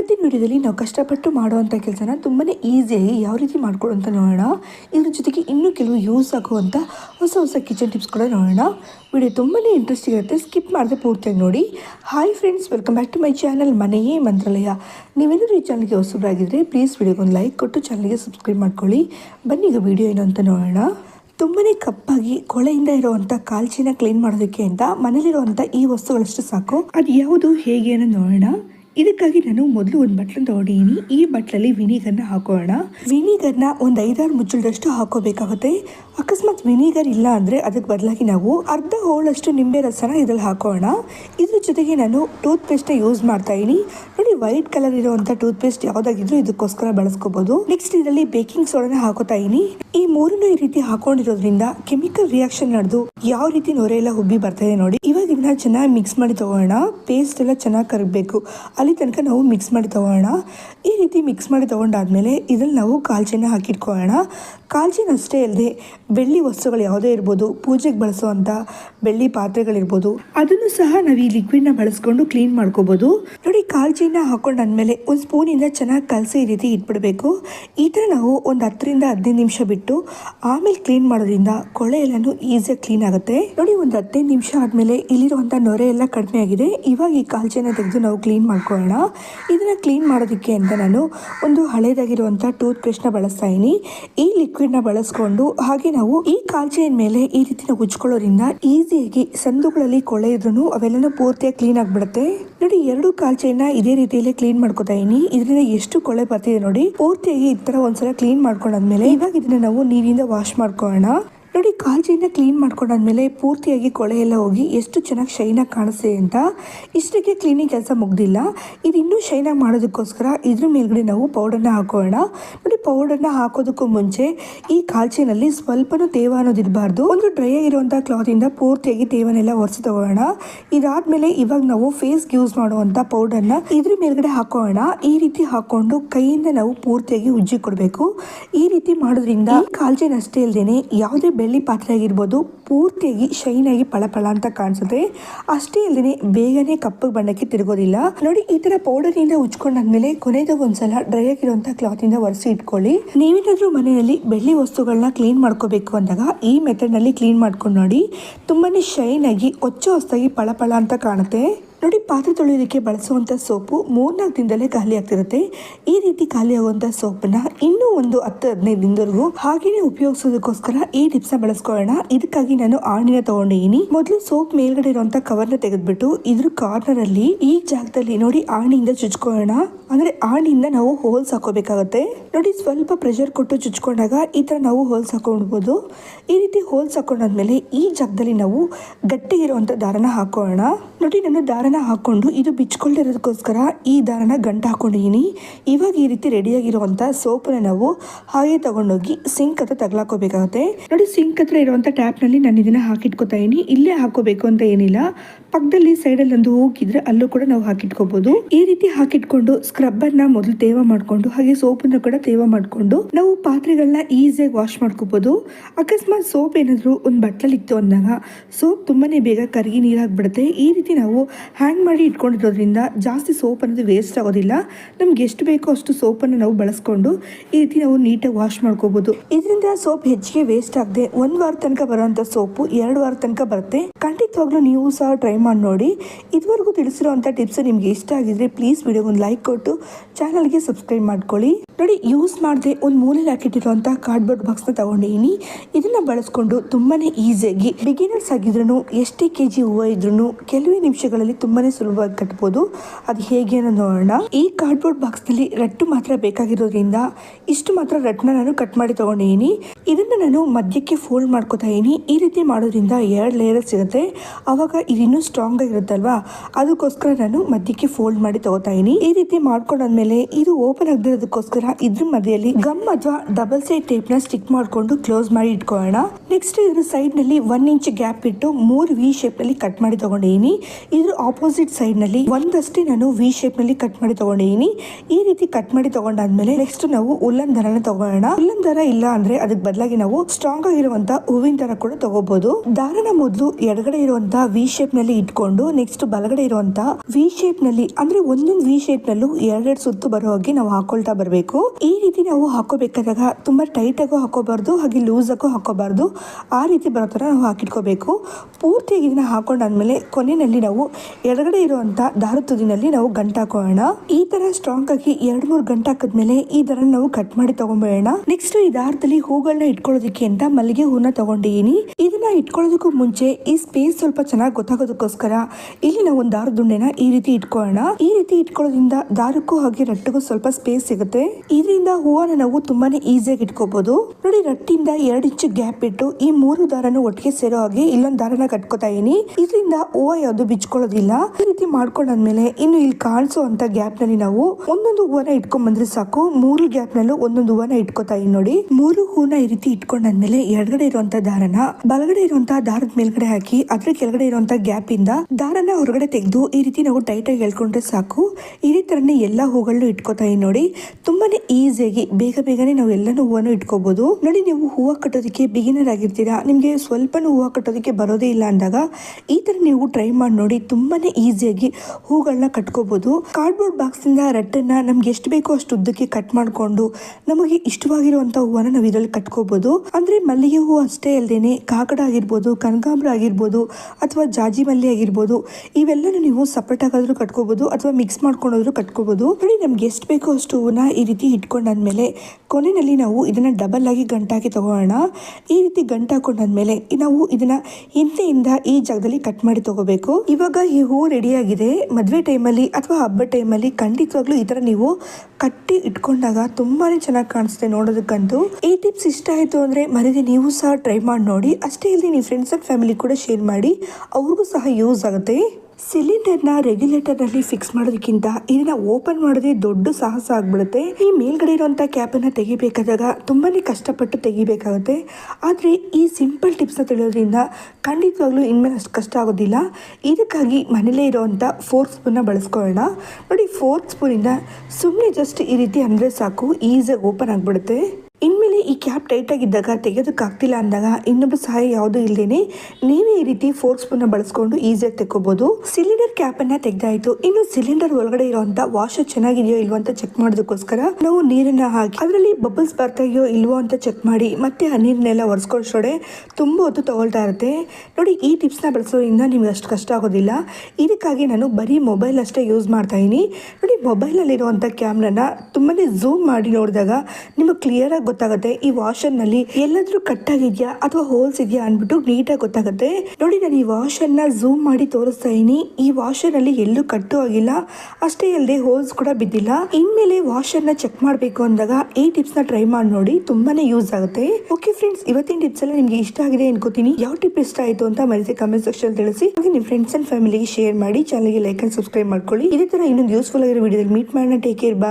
ಇವತ್ತಿನ ವಿಡಿಯೋದಲ್ಲಿ ನಾವು ಕಷ್ಟಪಟ್ಟು ಮಾಡುವಂಥ ಕೆಲಸನ ತುಂಬಾ ಈಸಿಯಾಗಿ ಯಾವ ರೀತಿ ಮಾಡ್ಕೊಳ್ಳೋ ಅಂತ ನೋಡೋಣ. ಇದ್ರ ಜೊತೆಗೆ ಇನ್ನೂ ಕೆಲವು ಯೂಸ್ ಆಗುವಂಥ ಹೊಸ ಹೊಸ ಕಿಚನ್ ಟಿಪ್ಸ್ ಕೂಡ ನೋಡೋಣ. ವಿಡಿಯೋ ತುಂಬಾ ಇಂಟ್ರೆಸ್ಟಿಂಗ್ ಇರುತ್ತೆ, ಸ್ಕಿಪ್ ಮಾಡದೆ ಪೂರ್ತಿಯಾಗಿ ನೋಡಿ. Hi friends welcome back to my channel ಮನೆಯೇ ಮಂತ್ರಾಲಯ. ನೀವೇನಾದರೂ ಈ ಚಾನಲ್ಗೆ ಹೊಸಬರಾಗಿದ್ದರೆ ಪ್ಲೀಸ್ ವಿಡಿಯೋಗೆ ಒಂದು ಲೈಕ್ ಕೊಟ್ಟು ಚಾನಲ್ಗೆ ಸಬ್ಸ್ಕ್ರೈಬ್ ಮಾಡ್ಕೊಳ್ಳಿ. ಬನ್ನಿ ಈಗ ವಿಡಿಯೋ ಏನು ಅಂತ ನೋಡೋಣ. ತುಂಬನೇ ಕಪ್ಪಾಗಿ ಕೊಳೆಯಿಂದ ಇರುವಂಥ ಕಾಲ್ಚಿನ ಕ್ಲೀನ್ ಮಾಡೋದಕ್ಕೆ ಅಂತ ಮನೇಲಿರುವಂಥ ಈ ವಸ್ತುಗಳಷ್ಟು ಸಾಕು. ಅದು ಯಾವುದು, ಹೇಗೆ ಅನ್ನೋದು ನೋಡೋಣ. ಇದಕ್ಕಾಗಿ ನಾನು ಮೊದಲು ಒಂದು ಬಟ್ಲನ್ನು ತೊಗೊಂಡಿದ್ದೀನಿ ಈ ಬಟ್ಲಲ್ಲಿ ವಿನಿಗರ್ನ ಹಾಕೋಣ. ವಿನಿಗರ್ನ ಒಂದು ಐದಾರು ಮುಚ್ಚಳದಷ್ಟು ಹಾಕೋಬೇಕಾಗುತ್ತೆ. ಅಕಸ್ಮಾತ್ ವಿನಿಗರ್ ಇಲ್ಲ ಅಂದರೆ ಅದಕ್ಕೆ ಬದಲಾಗಿ ನಾವು ಅರ್ಧ ಹೋಳಷ್ಟು ನಿಂಬೆ ರಸನ ಇದರಲ್ಲಿ ಹಾಕೋಣ. ಇದ್ರ ಜೊತೆಗೆ ನಾನು ಟೂತ್ ಪೇಸ್ಟ್ನ ಯೂಸ್ ಮಾಡ್ತಾ ಇದ್ದೀನಿ ನೋಡಿ, ವೈಟ್ ಕಲರ್ ಇರುವಂಥ ಟೂತ್ ಪೇಸ್ಟ್ ಯಾವುದಾಗಿದ್ರು ಇದಕ್ಕೋಸ್ಕರ ಬಳಸ್ಕೋಬಹುದು ನೆಕ್ಸ್ಟ್ ಇದರಲ್ಲಿ ಬೇಕಿಂಗ್ ಸೋಡಾನ ಹಾಕೋತಾ ಇದ್ದೀನಿ ಈ ಮೂರನ್ನು ಈ ರೀತಿ ಹಾಕೊಂಡಿರೋದ್ರಿಂದ ಕೆಮಿಕಲ್ ರಿಯಾಕ್ಷನ್ ನಡೆದು ಯಾವ ರೀತಿ ನೊರೆ ಎಲ್ಲ ಹುಬ್ಬಿ ಬರ್ತಾ ಇದೆ ನೋಡಿ. ಇದನ್ನ ಚೆನ್ನಾಗಿ ಮಿಕ್ಸ್ ಮಾಡಿ ತೊಗೊಳ್ಳೋಣ ಪೇಸ್ಟ್ ಎಲ್ಲ ಚೆನ್ನಾಗಿ ಕರಗಬೇಕು. ಅಲ್ಲಿ ತನಕ ನಾವು ಮಿಕ್ಸ್ ಮಾಡಿ ತೊಗೊಳ್ಳೋಣ ಈ ರೀತಿ ಮಿಕ್ಸ್ ಮಾಡಿ ತೊಗೊಂಡಾದಮೇಲೆ ಇದರಲ್ಲಿ ನಾವು ಕಾಲ್ಚೆನ ಹಾಕಿಟ್ಕೊಳ್ಳೋಣ. ಕಾಲ್ಚೆನ ಅಷ್ಟೇ ಅಲ್ಲದೆ ಬೆಳ್ಳಿ ವಸ್ತುಗಳು ಯಾವುದೇ ಇರ್ಬೋದು, ಪೂಜೆಗೆ ಬಳಸುವಂಥ ಬೆಳ್ಳಿ ಪಾತ್ರೆಗಳಿರ್ಬೋದು, ಅದನ್ನು ಸಹ ನಾವು ಈ ಲಿಕ್ವಿಡ್ನ ಬಳಸ್ಕೊಂಡು ಕ್ಲೀನ್ ಮಾಡ್ಕೋಬೋದು. ನೋಡಿ, ಕಾಲ್ಚಿನ ಹಾಕೊಂಡಾದ್ಮೇಲೆ ಒಂದು ಸ್ಪೂನಿಂದ ಚೆನ್ನಾಗಿ ಕಲಸಿ ಈ ರೀತಿ ಇಟ್ಬಿಡಬೇಕು. ಈ ಥರ ನಾವು ಒಂದು ಹತ್ತರಿಂದ ಹದಿನೈದು ನಿಮಿಷ ಬಿಟ್ಟು ಆಮೇಲೆ ಕ್ಲೀನ್ ಮಾಡೋದ್ರಿಂದ ಕೊಳೆ ಎಲ್ಲನೂ ಈಸಿಯಾಗಿ ಕ್ಲೀನ್ ಆಗುತ್ತೆ. ನೋಡಿ, ಒಂದು ಹದಿನೈದು ನಿಮಿಷ ಆದಮೇಲೆ ಇಲ್ಲಿರುವಂಥ ನೊರೆ ಎಲ್ಲ ಕಡಿಮೆ ಆಗಿದೆ. ಇವಾಗ ಈ ಕಾಲ್ಚೆನ ತೆಗೆದು ನಾವು ಕ್ಲೀನ್ ಮಾಡ್ಕೊಳ್ಳೋಣ. ಇದನ್ನು ಕ್ಲೀನ್ ಮಾಡೋದಕ್ಕೆ ಅಂತ ನಾನು ಒಂದು ಹಳೇದಾಗಿರುವಂಥ ಟೂತ್ ಪೇಸ್ಟ್ನ ಬಳಸ್ತಾ ಇದ್ದೀನಿ. ಈ ಲಿಕ್ವಿಡ್ನ ಬಳಸ್ಕೊಂಡು ಹಾಗೆ ನಾವು ಈ ಕಾಲ್ಚೈನ್ ಮೇಲೆ ಈ ರೀತಿ ನಾವು ಉಜ್ಕೊಳ್ಳೋದ್ರಿಂದ ಈಸಿಯಾಗಿ ಸಂದುಗಳಲ್ಲಿ ಕೊಳೆ ಇದ್ರೂ ಅವೆಲ್ಲನೂ ಪೂರ್ತಿಯಾಗಿ ಕ್ಲೀನ್ ಆಗಿಬಿಡುತ್ತೆ. ನೋಡಿ, ಎರಡು ಕಾಲ್ಚೆಯನ್ನ ಇದೇ ರೀತಿಯಲ್ಲಿ ಕ್ಲೀನ್ ಮಾಡ್ಕೊತಾ ಇದೀನಿ ಇದರಿಂದ ಎಷ್ಟು ಕೊಳೆ ಬರ್ತಿದೆ ನೋಡಿ. ಪೂರ್ತಿಯಾಗಿ ಈ ತರ ಒಂದ್ಸಲ ಕ್ಲೀನ್ ಮಾಡ್ಕೊಂಡಾದ್ಮೇಲೆ ಇವಾಗ ಇದನ್ನ ನಾವು ನೀರಿಂದ ವಾಶ್ ಮಾಡ್ಕೊಳ್ಳೋಣ. ನೋಡಿ ಕಾಲ್ಚಿಯಿಂದ ಕ್ಲೀನ್ ಮಾಡ್ಕೊಂಡಾದ್ಮೇಲೆ ಪೂರ್ತಿಯಾಗಿ ಕೊಳೆ ಎಲ್ಲ ಹೋಗಿ ಎಷ್ಟು ಚೆನ್ನಾಗಿ ಶೈನಾಗಿ ಕಾಣಿಸ್ತಿದೆ ಅಂತ ಇಷ್ಟಕ್ಕೆ ಕ್ಲೀನಿಂಗ್ ಕೆಲಸ ಮುಗ್ದಿಲ್ಲ. ಇದು ಇನ್ನೂ ಶೈನಾಗಿ ಮಾಡೋದಕ್ಕೋಸ್ಕರ ಇದ್ರ ಮೇಲ್ಗಡೆ ನಾವು ಪೌಡರ್ನ ಹಾಕೋಣ. ನೋಡಿ, ಪೌಡರ್ನ ಹಾಕೋದಕ್ಕೂ ಮುಂಚೆ ಈ ಕಾಲ್ಚಿನಲ್ಲಿ ಸ್ವಲ್ಪನೂ ತೇವ ಅನ್ನೋದು ಇರಬಾರ್ದು. ಒಂದು ಡ್ರೈ ಆಗಿರುವಂಥ ಕ್ಲಾತಿಂದ ಪೂರ್ತಿಯಾಗಿ ತೇವನೆಲ್ಲ ಒರೆಸಿ ತಗೋಣ. ಇದಾದ್ಮೇಲೆ ಇವಾಗ ನಾವು ಫೇಸ್ಗೆ ಯೂಸ್ ಮಾಡುವಂಥ ಪೌಡರ್ನ ಇದ್ರ ಮೇಲ್ಗಡೆ ಹಾಕೋಣ. ಈ ರೀತಿ ಹಾಕೊಂಡು ಕೈಯಿಂದ ನಾವು ಪೂರ್ತಿಯಾಗಿ ಉಜ್ಜಿ ಕೊಡಬೇಕು. ಈ ರೀತಿ ಮಾಡೋದ್ರಿಂದ ಈ ಕಾಲ್ಚಿನ ಅಷ್ಟೇ ಇಲ್ದೇನೆ ಯಾವುದೇ ಬೆಳ್ಳಿ ಪಾತ್ರೆ ಆಗಿರ್ಬೋದು ಪೂರ್ತಿಯಾಗಿ ಶೈನ್ ಆಗಿ ಪಳಪಳ ಅಂತ ಕಾಣಿಸುತ್ತೆ. ಅಷ್ಟೇ ಅಲ್ಲದೆ ಬೇಗನೆ ಕಪ್ಪು ಬಣ್ಣಕ್ಕೆ ತಿರುಗೋದಿಲ್ಲ. ನೋಡಿ, ಈ ತರ ಪೌಡರ್ ಇಂದ ಕೊನೆಗೆ ಒಂದ್ಸಲ ಡ್ರೈ ಆಗಿರುವಂತ ಕ್ಲಾತ್ ಇಂದ ಒರೆಸಿ ಇಟ್ಕೊಳ್ಳಿ. ನೀವೇನಾದ್ರೂ ಮನೆಯಲ್ಲಿ ಬೆಳ್ಳಿ ವಸ್ತುಗಳನ್ನ ಕ್ಲೀನ್ ಮಾಡ್ಕೋಬೇಕು ಅಂದಾಗ ಈ ಮೆಥಡ್ನಲ್ಲಿ ಕ್ಲೀನ್ ಮಾಡ್ಕೊಂಡು ನೋಡಿ, ತುಂಬಾನೇ ಶೈನ್ ಆಗಿ ಹೊಚ್ಚ ಹೊಸದಾಗಿ ಪಳಪಳ ಅಂತ ಕಾಣುತ್ತೆ. ನೋಡಿ, ಪಾತ್ರೆ ತೊಳೆಯೋದಕ್ಕೆ ಬಳಸುವಂಥ ಸೋಪು ಮೂರ್ನಾಲ್ಕು ದಿನದಲ್ಲೇ ಖಾಲಿ ಆಗ್ತಿರುತ್ತೆ. ಈ ರೀತಿ ಖಾಲಿ ಆಗುವಂಥ ಸೋಪನ್ನ ಇನ್ನೂ ಒಂದು ಹತ್ತು ಹದಿನೈದು ದಿನದವರೆಗೂ ಹಾಗೇನೆ ಉಪಯೋಗಿಸೋದಕ್ಕೋಸ್ಕರ ಈ ಟಿಪ್ಸ್ನ ಬಳಸ್ಕೊಳ್ಳೋಣ. ಇದಕ್ಕಾಗಿ ನಾನು ಆಣಿನ ತಗೊಂಡಿದ್ದೀನಿ. ಮೊದಲು ಸೋಪ್ ಮೇಲ್ಗಡೆ ಇರುವಂಥ ಕವರ್ನ ತೆಗೆದ್ಬಿಟ್ಟು ಇದ್ರ ಕಾರ್ನರ್ ಅಲ್ಲಿ ಈ ಜಾಗದಲ್ಲಿ ನೋಡಿ, ಆಣಿಯಿಂದ ಚುಚ್ಕೊಳ್ಳೋಣ. ಅಂದ್ರೆ ಆಣಿಯಿಂದ ನಾವು ಹೋಲ್ಸ್ ಹಾಕೋಬೇಕಾಗುತ್ತೆ ನೋಡಿ, ಸ್ವಲ್ಪ ಪ್ರೆಷರ್ ಕೊಟ್ಟು ಚುಚ್ಕೊಂಡಾಗ ಈ ತರ ನಾವು ಹೋಲ್ಸ್ ಹಾಕೊಂಡ್ಬೋದು ಈ ರೀತಿ ಹೋಲ್ಸ್ ಹಾಕೊಂಡಾದ್ಮೇಲೆ ಈ ಜಾಗದಲ್ಲಿ ನಾವು ಗಟ್ಟಿಗಿರುವಂಥ ದಾರನ ಹಾಕೋಣ ನೋಡಿ ನಾನು ದಾರನ ಹಾಕ್ಕೊಂಡು ಇದು ಬಿಚ್ಕೊಳ್ಳಿರೋದಕ್ಕೋಸ್ಕರ ಈ ದಾರನ ಗಂಟು ಹಾಕ್ಕೊಂಡಿದ್ದೀನಿ ಇವಾಗ ಈ ರೀತಿ ರೆಡಿಯಾಗಿರುವಂಥ ಸೋಪನ್ನ ನಾವು ಹಾಗೆ ತಗೊಂಡೋಗಿ ಸಿಂಕ್ ಹತ್ರ ತಗ್ಲಾಕೋಬೇಕಾಗುತ್ತೆ ನೋಡಿ, ಸಿಂಕ್ ಹತ್ರ ಇರುವಂಥ ಟ್ಯಾಪ್ನಲ್ಲಿ ನಾನು ಇದನ್ನ ಹಾಕಿಟ್ಕೋತಾ ಇದೀನಿ. ಇಲ್ಲೇ ಹಾಕೋಬೇಕು ಅಂತ ಏನಿಲ್ಲ. ಪಕ್ಕದಲ್ಲಿ ಸೈಡಲ್ಲಿ ಒಂದು ಹೋಗಿದ್ರೆ ಅಲ್ಲೂ ಕೂಡ ನಾವು ಹಾಕಿಟ್ಕೋಬಹುದು ಈ ರೀತಿ ಹಾಕಿಟ್ಕೊಂಡು ಸ್ಕ್ರಬ್ ಅನ್ನ ಮೊದಲು ತೇವ ಮಾಡ್ಕೊಂಡು, ಹಾಗೆ ಸೋಪನ್ನು ಕೂಡ ತೇವ ಮಾಡ್ಕೊಂಡು ನಾವು ಪಾತ್ರೆಗಳನ್ನ ಈಸಿಯಾಗಿ ವಾಶ್ ಮಾಡ್ಕೋಬಹುದು ಅಕಸ್ಮಾತ್ ಸೋಪ್ ಏನಾದ್ರು ಒಂದು ಬಟ್ಟಲಿತ್ತು ಅಂದಾಗ, ಸೋಪ್ ತುಂಬಾನೇ ಬೇಗ ಕರಗಿ ನೀರಾಗ್ಬಿಡುತ್ತೆ. ಈ ರೀತಿ ನಾವು ಹ್ಯಾಂಗ್ ಮಾಡಿ ಇಟ್ಕೊಂಡಿರೋದ್ರಿಂದ ಜಾಸ್ತಿ ಸೋಪ್ ಅನ್ನೋದು ವೇಸ್ಟ್ ಆಗೋದಿಲ್ಲ. ನಮ್ಗೆ ಎಷ್ಟು ಬೇಕೋ ಅಷ್ಟು ಸೋಪನ್ನು ನಾವು ಬಳಸ್ಕೊಂಡು ಈ ರೀತಿ ನಾವು ನೀಟಾಗಿ ವಾಶ್ ಮಾಡ್ಕೋಬಹುದು ಇದರಿಂದ ಸೋಪ್ ಹೆಚ್ಚಿಗೆ ವೇಸ್ಟ್ ಆಗದೆ ಒಂದ್ ವಾರ ತನಕ ಬರುವಂತ ಸೋಪು ಎರಡು ವಾರ ತನಕ ಬರುತ್ತೆ. ಖಂಡಿತವಾಗ್ಲೂ ನೀವು ಸಹ ಟ್ರೈ ಮಾಡಿ ನೋಡಿ. ಇದುವರೆಗೂ ತಿಳಿಸಿರುವಂಥ ಟಿಪ್ಸ್ ನಿಮ್ಗೆ ಇಷ್ಟ ಆಗಿದ್ರೆ ಪ್ಲೀಸ್ ವಿಡಿಯೋ ಒಂದು ಲೈಕ್ ಕೊಟ್ಟು ಚಾನಲ್ಗೆ ಸಬ್ಸ್ಕ್ರೈಬ್ ಮಾಡ್ಕೊಳ್ಳಿ. ನೋಡಿ ಯೂಸ್ ಮಾಡದೆ ಒಂದು ಮೂಲೆಯಲ್ಲಿ ಹಾಕಿಟ್ಟಿರುವಂಥ ಕಾರ್ಡ್ಬೋರ್ಡ್ ಬಾಕ್ಸ್ನ ತಗೊಂಡಿದ್ದೀನಿ ಇದನ್ನ ಬಳಸ್ಕೊಂಡು ತುಂಬಾನೇ ಈಸಿಯಾಗಿ ಬಿಗಿನರ್ಸ್ ಆಗಿದ್ರು ಎಷ್ಟೇ ಕೆ ಜಿ ಹೂವು ಇದ್ರೂ ಕೆಲವೇ ನಿಮಿಷಗಳಲ್ಲಿ ತುಂಬಾನೇ ಸುಲಭವಾಗಿ ಕಟ್ಬೋದು. ಅದು ಹೇಗೆ ಅನ್ನೋ ನೋಡೋಣ. ಈ ಕಾರ್ಡ್ಬೋರ್ಡ್ ಬಾಕ್ಸ್ನಲ್ಲಿ ರಟ್ಟು ಮಾತ್ರ ಬೇಕಾಗಿರೋದ್ರಿಂದ ಇಷ್ಟು ಮಾತ್ರ ರಟ್ನ ನಾನು ಕಟ್ ಮಾಡಿ ತಗೊಂಡಿದ್ದೀನಿ ಇದನ್ನ ನಾನು ಮಧ್ಯಕ್ಕೆ ಫೋಲ್ಡ್ ಮಾಡ್ಕೋತಾ ಇದೀನಿ. ಈ ರೀತಿ ಮಾಡೋದ್ರಿಂದ ಎರಡು ಲೇಯರ್ ಸಿಗುತ್ತೆ. ಅವಾಗ ಇದಿನ್ನೂ ಸ್ಟ್ರಾಂಗ್ ಆಗಿರುತ್ತಲ್ವಾ? ಅದಕ್ಕೋಸ್ಕರ ನಾನು ಮಧ್ಯಕ್ಕೆ ಫೋಲ್ಡ್ ಮಾಡಿ ತಗೋತಾ ಇದೀನಿ. ಈ ರೀತಿ ಮಾಡ್ಕೊಂಡಾದ್ಮೇಲೆ ಇದು ಓಪನ್ ಆಗದಿರೋದಕ್ಕೋಸ್ಕರ ಇದ್ರ ಮಧ್ಯದಲ್ಲಿ ಗಮ್ ಅಥವಾ ಡಬಲ್ ಸೈಡ್ ಟೇಪ್ನ ಸ್ಟಿಕ್ ಮಾಡ್ಕೊಂಡು ಕ್ಲೋಸ್ ಮಾಡಿ ಇಟ್ಕೊಳ್ಳೋಣ. ನೆಕ್ಸ್ಟ್ ಇದ್ರ ಸೈಡ್ನಲ್ಲಿ ಒನ್ ಇಂಚ್ ಗ್ಯಾಪ್ ಇಟ್ಟು ಮೂರು ವಿ ಶೇಪ್ನಲ್ಲಿ ಕಟ್ ಮಾಡಿ ತಗೊಂಡಿದ್ದೀನಿ ಇದ್ರ ಆಪೋಸಿಟ್ ಸೈಡ್ನಲ್ಲಿ ಒಂದಷ್ಟೇ ನಾನು ವಿ ಶೇಪ್ನಲ್ಲಿ ಕಟ್ ಮಾಡಿ ತಗೊಂಡಿದ್ದೀನಿ ಈ ರೀತಿ ಕಟ್ ಮಾಡಿ ತಗೊಂಡಾದ್ಮೇಲೆ ನೆಕ್ಸ್ಟ್ ನಾವು ಉಲ್ಲನ್ ದರನ ತಗೋಣ ಉಲ್ಲನ್ ದರ ಇಲ್ಲ ಅಂದ್ರೆ ಅದಕ್ಕೆ ಬದಲಾಗಿ ನಾವು ಸ್ಟ್ರಾಂಗ್ ಆಗಿರುವಂತ ಹೂವಿನ ದರ ಕೂಡ ತಗೋಬಹುದು ದಾರನ ಮೊದಲು ಎಡಗಡೆ ಇರುವಂತಹ ವಿ ಶೇಪ್ನಲ್ಲಿ ಇಟ್ಕೊಂಡು ನೆಕ್ಸ್ಟ್ ಬಲಗಡೆ ಇರುವಂತ ವಿ ಶೇಪ್ನಲ್ಲಿ ಅಂದ್ರೆ ಒಂದೊಂದು ವಿ ಶೇಪ್ ನಲ್ಲೂ ಎರಡೆರಡು ಸುತ್ತು ಬರೋ ಹಾಗೆ ನಾವು ಹಾಕೊಳ್ತಾ ಬರಬೇಕು. ಈ ರೀತಿ ನಾವು ಹಾಕೋಬೇಕಾದಾಗ ತುಂಬಾ ಟೈಟ್ ಆಗು ಹಾಕೋಬಾರ್ದು, ಹಾಗೆ ಲೂಸ್ ಆಗು ಹಾಕೋಬಾರ್ದು. ಆ ರೀತಿ ಬರೋ ತರ ನಾವು ಹಾಕಿಟ್ಕೋಬೇಕು. ಪೂರ್ತಿಯಾಗಿ ಇದನ್ನ ಹಾಕೊಂಡಾದ್ಮೇಲೆ ಕೊನೆಯಲ್ಲಿ ನಾವು ಎಡಗಡೆ ಇರುವಂತ ದಾರು ತುದಿನಲ್ಲಿ ನಾವು ಗಂಟಾಕೋಣ ಈ ತರ ಸ್ಟ್ರಾಂಗ್ ಆಗಿ ಎರಡ್ ಮೂರು ಗಂಟು ಹಾಕಿದ್ಮೇಲೆ ಈ ತರ ನಾವು ಕಟ್ ಮಾಡಿ ತಗೊಂಬೇಡ ನೆಕ್ಸ್ಟ್ ಈ ದಾರದಲ್ಲಿ ಹೂಗಳನ್ನ ಇಟ್ಕೊಳ್ಳೋದಕ್ಕೆ ಅಂತ ಮಲ್ಲಿಗೆ ಹೂನ ತಗೊಂಡಿದ್ದೀನಿ. ಇದನ್ನ ಇಟ್ಕೊಳ್ಳೋದಕ್ಕೂ ಮುಂಚೆ ಈ ಸ್ಪೇಸ್ ಸ್ವಲ್ಪ ಚೆನ್ನಾಗಿ ಗೊತ್ತಾಗೋದಕ್ಕೋಸ್ಕರ ಇಲ್ಲಿ ನಾವು ಒಂದು ದಾರದ ದುಂಡೆನ ಈ ರೀತಿ ಇಟ್ಕೊಳ್ಳೋಣ. ಈ ರೀತಿ ಇಟ್ಕೊಳ್ಳೋದ್ರಿಂದ ದಾರಕ್ಕೂ ಹಾಗೆ ರಟ್ಟಿಗೂ ಸ್ವಲ್ಪ ಸ್ಪೇಸ್ ಸಿಗುತ್ತೆ. ಇದರಿಂದ ಹೂವನ್ನ ನಾವು ತುಂಬಾನೇ ಈಸಿಯಾಗಿ ಇಟ್ಕೋಬಹುದು ನೋಡಿ ರಟ್ಟಿಂದ ಎರಡ್ ಇಂಚು ಗ್ಯಾಪ್ ಇಟ್ಟು ಈ ಮೂರು ದಾರನ ಒಟ್ಟಿಗೆ ಸೇರೋ ಹಾಗೆ ಇಲ್ಲೊಂದು ದಾರನ ಕಟ್ಕೋತಾ ಇದೀನಿ. ಇದರಿಂದ ಹೂವ ಯಾವುದು ಬಿಚ್ಕೊಳ್ಳೋದಿಲ್ಲ. ಈ ರೀತಿ ಮಾಡ್ಕೊಂಡಾದ್ಮೇಲೆ ಇನ್ನು ಇಲ್ಲಿ ಕಾಣಿಸೋ ಅಂತ ಗ್ಯಾಪ್ನಲ್ಲಿ ನಾವು ಒಂದೊಂದು ಹೂವನ ಇಟ್ಕೊಂಡ್ ಬಂದ್ರೆ ಸಾಕು. ಮೂರು ಗ್ಯಾಪ್ ನಲ್ಲೂ ಒಂದೊಂದು ಹೂವನ ಇಟ್ಕೋತಾ ಇನ್ ನೋಡಿ. ಮೂರು ಹೂವನ ಈ ರೀತಿ ಇಟ್ಕೊಂಡಾದ್ಮೇಲೆ ಎಡಗಡೆ ಇರುವಂತ ದಾರನ ಬಲಗಡೆ ಇರುವಂತ ದಾರದ ಮೇಲ್ಗಡೆ ಹಾಕಿ ಅದ್ರ ಕೆಳಗಡೆ ಇರುವಂತ ಗ್ಯಾಪ್ ಇಂದ ದಾರನ ಹೊರಗಡೆ ತೆಗೆದು ಈ ರೀತಿ ನಾವು ಟೈಟ್ ಆಗಿ ಎಳ್ಕೊಂಡ್ರೆ ಸಾಕು. ಇದೇ ತರನೇ ಎಲ್ಲಾ ಹೂಗಳನ್ನು ಇಟ್ಕೋತಾ ಇನ್ ನೋಡಿ. ತುಂಬಾನೇ ಈಸಿಯಾಗಿ ಬೇಗ ಬೇಗನೆ ನಾವು ಎಲ್ಲಾನು ಹೂವನ್ನು ಇಟ್ಕೋಬಹುದು ನೋಡಿ ನೀವು ಹೂವ ಕಟ್ಟೋದಕ್ಕೆ ಬಿಗಿನರ್ ಆಗಿರ್ತೀರಾ? ನಿಮಗೆ ಸ್ವಲ್ಪನೂ ಹೂವ ಕಟ್ಟೋದಕ್ಕೆ ಬರೋದೇ ಇಲ್ಲ ಅಂದಾಗ ಈ ತರ ನೀವು ಟ್ರೈ ಮಾಡಿ ನೋಡಿ. ತುಂಬಾನೇ ಈಸಿಯಾಗಿ ಹೂಗಳನ್ನ ಕಟ್ಕೋಬಹುದು ಕಾರ್ಡ್ಬೋರ್ಡ್ ಬಾಕ್ಸ್ ಇಂದ ರಟ್ಟನ್ನ ನಮ್ಗೆ ಎಷ್ಟು ಬೇಕೋ ಅಷ್ಟು ಉದ್ದಕ್ಕೆ ಕಟ್ ಮಾಡ್ಕೊಂಡು ನಮಗೆ ಇಷ್ಟವಾಗಿರುವಂತ ಹೂವನ್ನ ನಾವು ಇದರಲ್ಲಿ ಕಟ್ಕೋಬಹುದು ಅಂದ್ರೆ ಮಲ್ಲಿಗೆ ಹೂ ಅಷ್ಟೇ ಅಲ್ಲದೇನೆ ಕಾಕಡ ಆಗಿರ್ಬೋದು, ಕನಕಾಂಬ್ರ ಆಗಿರ್ಬೋದು ಅಥವಾ ಜಾಜಿ ಮಲ್ಲಿ ಆಗಿರ್ಬೋದು, ಇವೆಲ್ಲನೂ ನೀವು ಸಪ್ರೇಟ್ ಆಗಾದ್ರೂ ಕಟ್ಕೋಬಹುದು ಅಥವಾ ಮಿಕ್ಸ್ ಮಾಡ್ಕೊಂಡಾದ್ರೂ ಕಟ್ಕೋಬಹುದು ನೋಡಿ ನಮ್ಗೆ ಎಷ್ಟು ಬೇಕೋ ಅಷ್ಟು ಹೂವನ್ನ ಈ ರೀತಿ ಇಟ್ಕೊಂಡಾದ್ಮೇಲೆ ಕೊನೆಯಲ್ಲಿ ನಾವು ಇದನ್ನ ಡಬಲ್ ಆಗಿ ಗಂಟಾಕಿ ತಗೋಣ ಈ ರೀತಿ ಗಂಟಾಕೊಂಡಾದ್ಮೇಲೆ ನಾವು ಇದನ್ನ ಹಿಂದೆಯಿಂದ ಈ ಜಾಗದಲ್ಲಿ ಕಟ್ ಮಾಡಿ ತಗೋಬೇಕು. ಇವಾಗ ಈ ಹೂ ರೆಡಿಯಾಗಿದೆ. ಮದುವೆ ಟೈಮಲ್ಲಿ ಅಥವಾ ಹಬ್ಬ ಟೈಮಲ್ಲಿ ಖಂಡಿತವಾಗ್ಲೂ ಈ ಥರ ನೀವು ಕಟ್ಟಿ ಇಟ್ಕೊಂಡಾಗ ತುಂಬಾನೇ ಚೆನ್ನಾಗಿ ಕಾಣಿಸುತ್ತೆ ನೋಡೋದಕ್ಕಂತೂ. ಈ ಟಿಪ್ಸ್ ಇಷ್ಟ ಆಯಿತು ಅಂದರೆ ಮರಿದೆ ನೀವು ಸಹ ಟ್ರೈ ಮಾಡಿ ನೋಡಿ. ಅಷ್ಟೇ ಇಲ್ಲದೆ ನೀವು ಫ್ರೆಂಡ್ಸ್ ಆ್ಯಂಡ್ ಫ್ಯಾಮಿಲಿ ಕೂಡ ಶೇರ್ ಮಾಡಿ. ಅವ್ರಿಗೂ ಸಹ ಯೂಸ್ ಆಗುತ್ತೆ. ಸಿಲಿಂಡರ್ನ ರೆಗ್ಯುಲೇಟರ್ನಲ್ಲಿ ಫಿಕ್ಸ್ ಮಾಡೋದಕ್ಕಿಂತ ಇದನ್ನ ಓಪನ್ ಮಾಡೋದೇ ದೊಡ್ಡ ಸಾಹಸ ಆಗ್ಬಿಡುತ್ತೆ. ಈ ಮೇಲ್ಗಡೆ ಇರುವಂಥ ಕ್ಯಾಪನ್ನು ತೆಗಿಬೇಕಾದಾಗ ತುಂಬಾನೇ ಕಷ್ಟಪಟ್ಟು ತೆಗಿಬೇಕಾಗುತ್ತೆ. ಆದರೆ ಈ ಸಿಂಪಲ್ ಟಿಪ್ಸ್ನ ತಿಳಿಯೋದ್ರಿಂದ ಖಂಡಿತವಾಗ್ಲೂ ಇನ್ಮೇಲೆ ಅಷ್ಟು ಕಷ್ಟ ಆಗೋದಿಲ್ಲ. ಇದಕ್ಕಾಗಿ ಮನೇಲೇ ಇರುವಂಥ ಫೋರ್ಕ್ ಸ್ಪೂನ್ನ ಬಳಸ್ಕೊಳ್ಳೋಣ. ನೋಡಿ ಫೋರ್ಕ್ ಸ್ಪೂನಿಂದ ಸುಮ್ಮನೆ ಜಸ್ಟ್ ಈ ರೀತಿ ಅಂದರೆ ಸಾಕು ಈಸಿಯಾಗಿ ಓಪನ್ ಆಗಿಬಿಡುತ್ತೆ. ಈ ಕ್ಯಾಪ್ ಟೈಟ್ ಆಗಿದ್ದಾಗ ತೆಗೆಯೋದಕ್ಕಾಗ್ತಿಲ್ಲ ಅಂದಾಗ ಇನ್ನೊಬ್ಬ ಸಹಾಯ ಯಾವುದೂ ಇಲ್ಲದೇನೆ ನೀವೇ ಈ ರೀತಿ ಫೋರ್ಕ್ ಸ್ಪೂನ್ನ ಬಳಸ್ಕೊಂಡು ಈಸಿಯಾಗಿ ತೆಕ್ಕೋಬಹುದು ಸಿಲಿಂಡರ್ ಕ್ಯಾಪ್ ಅನ್ನ ತೆಗ್ದಾಯ್ತು. ಇನ್ನು ಸಿಲಿಂಡರ್ ಒಳಗಡೆ ಇರುವಂತ ವಾಷರ್ ಚೆನ್ನಾಗಿದೆಯೋ ಇಲ್ವೋ ಅಂತ ಚೆಕ್ ಮಾಡೋದಕ್ಕೋಸ್ಕರ ನಾವು ನೀರನ್ನ ಹಾಕಿ ಅದರಲ್ಲಿ ಬಬಲ್ಸ್ ಬರ್ತಾ ಇದೆಯೋ ಇಲ್ವೋ ಅಂತ ಚೆಕ್ ಮಾಡಿ ಮತ್ತೆ ಆ ನೀರನ್ನೆಲ್ಲ ಒರೆಸ್ಕೊಳ್ಸೋಡೆ ತುಂಬ ಹೊತ್ತು ತಗೊಳ್ತಾ ಇರುತ್ತೆ. ನೋಡಿ ಈ ಟಿಪ್ಸ್ನ ಬಳಸೋದ್ರಿಂದ ನಿಮ್ಗೆ ಅಷ್ಟು ಕಷ್ಟ ಆಗೋದಿಲ್ಲ. ಇದಕ್ಕಾಗಿ ನಾನು ಬರೀ ಮೊಬೈಲ್ ಅಷ್ಟೇ ಯೂಸ್ ಮಾಡ್ತಾ ಇದೀನಿ ನೋಡಿ ಮೊಬೈಲಲ್ಲಿರುವಂಥ ಕ್ಯಾಮ್ರಾನ ತುಂಬಾನೇ ಝೂಮ್ ಮಾಡಿ ನೋಡಿದಾಗ ನಿಮಗೆ ಕ್ಲಿಯರ್ ಆಗಿ ಗೊತ್ತಾಗುತ್ತೆ ಈ ವಾಷರ್ನಲ್ಲಿ ಎಲ್ಲಾದ್ರೂ ಕಟ್ ಆಗಿದ್ಯಾ ಅಥವಾ ಹೋಲ್ಸ್ ಇದೆಯಾ ಅಂದ್ಬಿಟ್ಟು ಆಗಿ ಗೊತ್ತಾಗುತ್ತೆ. ನೋಡಿ ನಾನು ಈ ವಾಷರ್ನ ಝೂಮ್ ಮಾಡಿ ತೋರಿಸ್ತಾ ಇದೀನಿ ಈ ವಾಷರ್ನಲ್ಲಿ ಎಲ್ಲೂ ಕಟ್ಟು ಆಗಿಲ್ಲ. ಅಷ್ಟೇ ಅಲ್ಲದೆ ಹೋಲ್ಸ್ ಕೂಡ ಬಿದ್ದಿಲ್ಲ. ಇನ್ಮೇಲೆ ವಾಷರ್ನ ಚೆಕ್ ಮಾಡಬೇಕು ಅಂದಾಗ ಈ ಟಿಪ್ಸ್ನ ಟ್ರೈ ಮಾಡಿ ನೋಡಿ ತುಂಬಾನೇ ಯೂಸ್ ಆಗುತ್ತೆ. ಓಕೆ ಫ್ರೆಂಡ್ಸ್ ಇವತ್ತಿನ ಟಿಪ್ಸ್ ಎಲ್ಲ ನಿಮ್ಗೆ ಇಷ್ಟ ಆಗಿದೆ ಅನ್ಕೋತೀನಿ. ಯಾವ ಟಿಪ್ ಇಷ್ಟ ಆಯ್ತು ಅಂತ ಮರಿಸಿ ಕಮೆಂಟ್ ಸೆಕ್ಷನ್ ತಿಳಿಸಿ. ಹಾಗೆ ನಿಮ್ಮ ಫ್ರೆಂಡ್ಸ್ ಅಂಡ್ ಫ್ಯಾಮಿಲಿಗೆ ಶೇರ್ ಮಾಡಿ ಚಾನಲ್ಗೆ ಲೈಕ್ ಅಂಡ್ ಸಬ್ಸ್ಕ್ರೈಬ್ ಮಾಡ್ಕೊಳ್ಳಿ. ಇದೇ ತರ ಇನ್ನೊಂದು ಯೂಸ್ಫುಲ್ ಆಗಿರೋ ವಿಡಿಯೋದಲ್ಲಿ ಮೀಟ್ ಮಾಡೋಣ. Take care bye